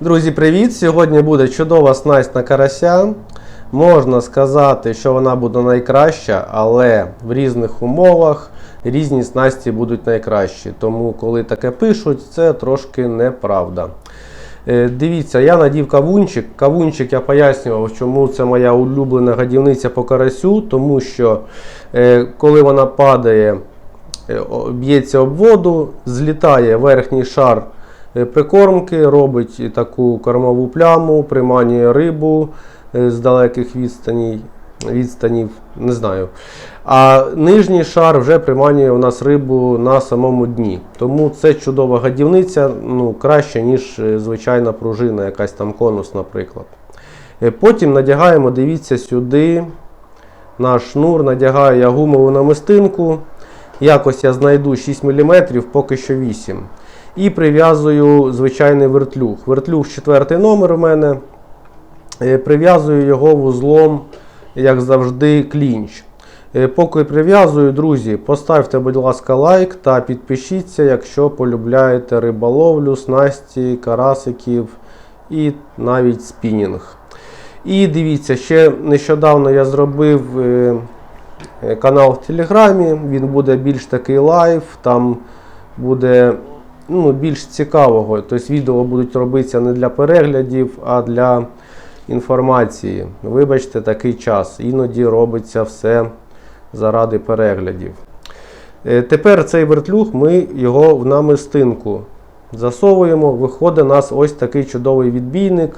Друзі, привіт! Сьогодні буде чудова снасть на карася. Можна сказати, що вона буде найкраща, але в різних умовах різні снасті будуть найкращі. Тому, коли таке пишуть, це трошки неправда. Е, Дивіться, я надів кавунчик. Кавунчик я пояснював, чому це моя улюблена годівниця по карасю, тому що е, коли вона падає, е, б'ється об воду, злітає верхній шар прикормки, робить таку кормову пляму, приманює рибу е, з далеких відстаній, відстанів, не знаю. А нижній шар вже приманює у нас рибу на самому дні. Тому це чудова годівниця, ну, краще, ніж е, звичайна пружина, якась там конус, наприклад. Е, Потім надягаємо, дивіться сюди. Наш шнур, надягаю я гумову намистинку. Якось я знайду 6 мм, поки що 8. І прив'язую звичайний вертлюг. Вертлюг четвертий номер у мене. Е, Прив'язую його вузлом, як завжди, клінч. Е, Поки прив'язую, друзі, поставте, будь ласка, лайк та підпишіться, якщо полюбляєте риболовлю, снасті, карасиків і навіть спінінг. І дивіться, ще нещодавно я зробив е, канал в Телеграмі. Він буде більш такий лайв, там буде ну, більш цікавого. Тобто відео будуть робитися не для переглядів, а для інформації. Вибачте, такий час. Іноді робиться все заради переглядів. Е, Тепер цей вертлюг ми його в намистинку засовуємо. Виходить нас ось такий чудовий відбійник.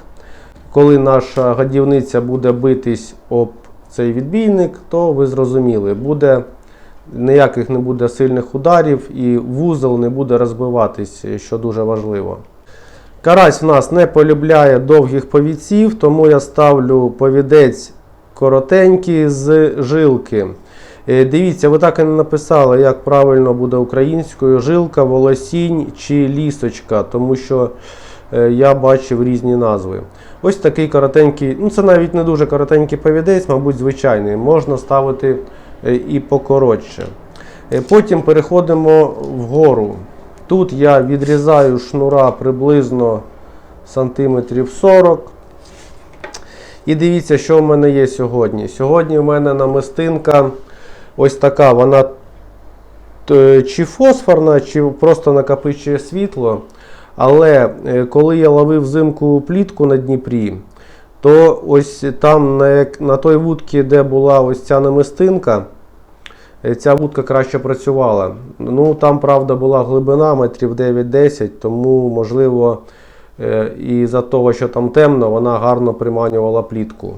Коли наша годівниця буде битись об цей відбійник, то ви зрозуміли, буде ніяких не буде сильних ударів і вузол не буде розбиватись, що дуже важливо. Карась в нас не полюбляє довгих повідців, тому я ставлю повідець коротенький з жилки. Е, Дивіться, ви так і не написали, як правильно буде українською жилка, волосінь чи лісочка, тому що е, я бачив різні назви. Ось такий коротенький, ну це навіть не дуже коротенький повідець, мабуть, звичайний. Можна ставити і покоротше. Е, Потім переходимо вгору. Тут я відрізаю шнура приблизно сантиметрів 40. І дивіться, що в мене є сьогодні. Сьогодні в мене намистинка ось така, вона е, чи фосфорна, чи просто накопичує світло. Але е, коли я ловив взимку плітку на Дніпрі, то ось там на, на той вудці, де була ось ця намистинка, е, ця вудка краще працювала. Ну там, правда, була глибина метрів 9-10, тому можливо. Е, І за того, що там темно, вона гарно приманювала плітку.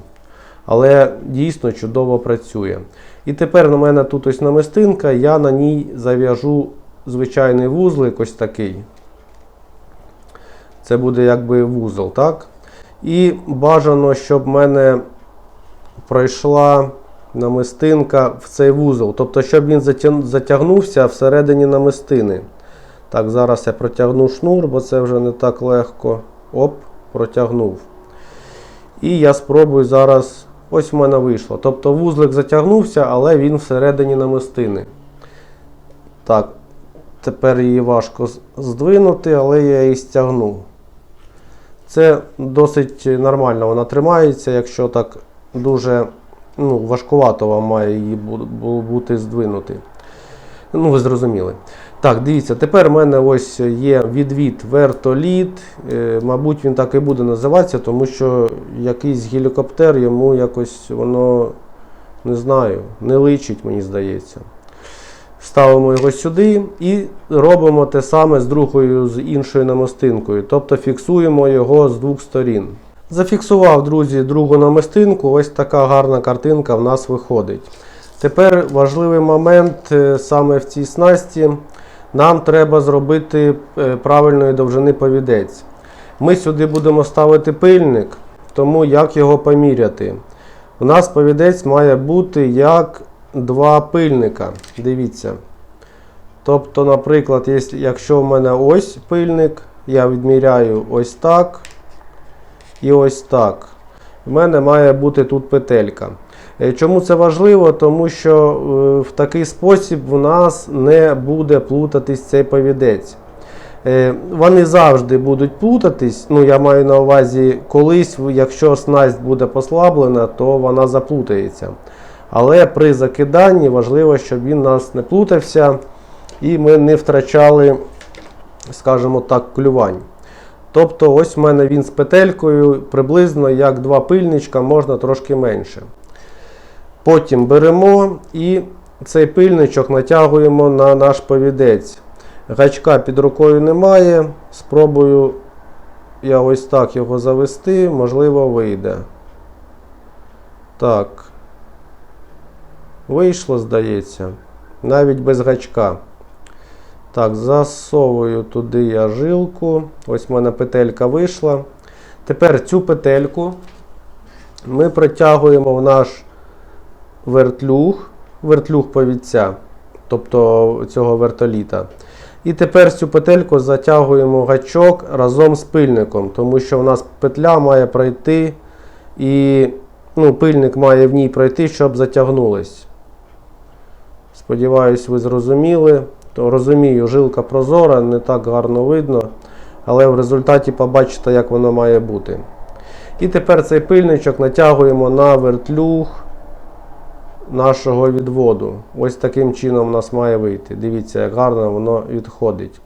Але дійсно чудово працює. І тепер на мене тут ось намистинка, я на ній зав'яжу звичайний вузлик, ось такий. Це буде якби вузол, так? І бажано, щоб в мене пройшла намистинка в цей вузол. Тобто, щоб він затягнувся всередині намистини. Так, зараз я протягну шнур, бо це вже не так легко. Оп, протягнув. І я спробую зараз. Ось в мене вийшло. Тобто вузлик затягнувся, але він всередині намистини. Так, тепер її важко здвинути, але я її стягнув. Це досить нормально вона тримається, якщо так дуже ну, важкувато вам має її бу- бу- бути здвинути. Ну, ви зрозуміли. Так, дивіться, тепер в мене ось є відвід вертоліт. Е, мабуть, він так і буде називатися, тому що якийсь гелікоптер йому якось воно не знаю, не личить, мені здається. Ставимо його сюди і робимо те саме з другою, з іншою намистинкою. Тобто фіксуємо його з двох сторін. Зафіксував, друзі, другу намистинку. Ось така гарна картинка в нас виходить. Тепер важливий момент е, саме в цій снасті. Нам треба зробити е, правильної довжини повідець. Ми сюди будемо ставити пильник, тому як його поміряти. У нас повідець має бути як два пильника. Дивіться. Тобто, наприклад, якщо в мене ось пильник, я відміряю ось так і ось так. В мене має бути тут петелька. Е, Чому це важливо? Тому що е, в такий спосіб у нас не буде плутатись цей повідець. Е, Вони завжди будуть плутатись. Ну, я маю на увазі, колись, якщо снасть буде послаблена, то вона заплутається. Але при закиданні важливо, щоб він нас не плутався і ми не втрачали, скажімо так, клювань. Тобто, ось в мене він з петелькою, приблизно як два пильничка, можна трошки менше. Потім беремо і цей пильничок натягуємо на наш повідець. Гачка під рукою немає. Спробую я ось так його завести, можливо, вийде. Так. Вийшло, здається. Навіть без гачка. Так, засовую туди я жилку. Ось в мене петелька вийшла. Тепер цю петельку ми протягуємо в наш вертлюг, вертлюг повідця, тобто цього вертоліта. І тепер цю петельку затягуємо гачок разом з пильником, тому що в нас петля має пройти, і ну, пильник має в ній пройти, щоб затягнулось. Сподіваюсь, ви зрозуміли. То розумію, жилка прозора, не так гарно видно, але в результаті побачите, як воно має бути. І тепер цей пильничок натягуємо на вертлюг нашого відводу. Ось таким чином у нас має вийти. Дивіться, як гарно воно відходить.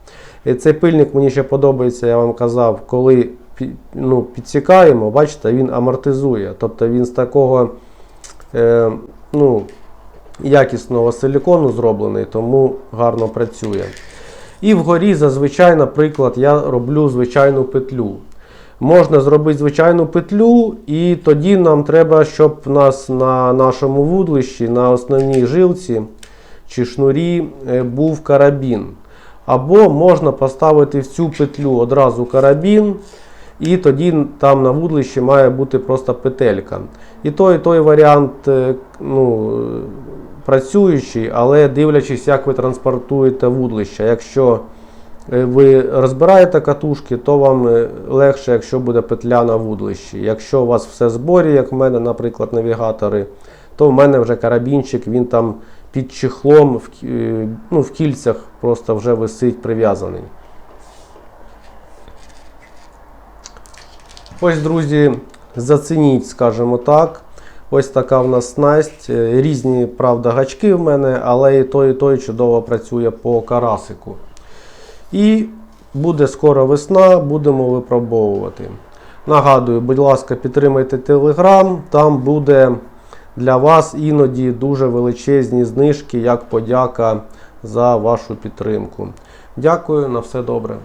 І цей пильник мені ще подобається, я вам казав, коли ну, підсікаємо, бачите, він амортизує. Тобто він з такого е, ну, якісного силікону зроблений, тому гарно працює. І вгорі зазвичай, наприклад, я роблю звичайну петлю. Можна зробити звичайну петлю, і тоді нам треба, щоб у нас на нашому вудлищі, на основній жилці чи шнурі е, був карабін. Або можна поставити в цю петлю одразу карабін, і тоді там на вудлищі має бути просто петелька. І той, і той варіант е, ну, працюючий, але дивлячись, як ви транспортуєте вудлище. Якщо е, ви розбираєте катушки, то вам е, легше, якщо буде петля на вудлищі. Якщо у вас все в зборі, як в мене, наприклад, навігатори, то в мене вже карабінчик, він там під чехлом в, е, ну, в кільцях просто вже висить прив'язаний. Ось, друзі, зацініть, скажімо так. Ось така в нас снасть. Е, Різні, правда, гачки в мене, але і той, і той чудово працює по карасику. І буде скоро весна, будемо випробовувати. Нагадую, будь ласка, підтримайте Телеграм, там буде для вас іноді дуже величезні знижки як подяка за вашу підтримку. Дякую, на все добре.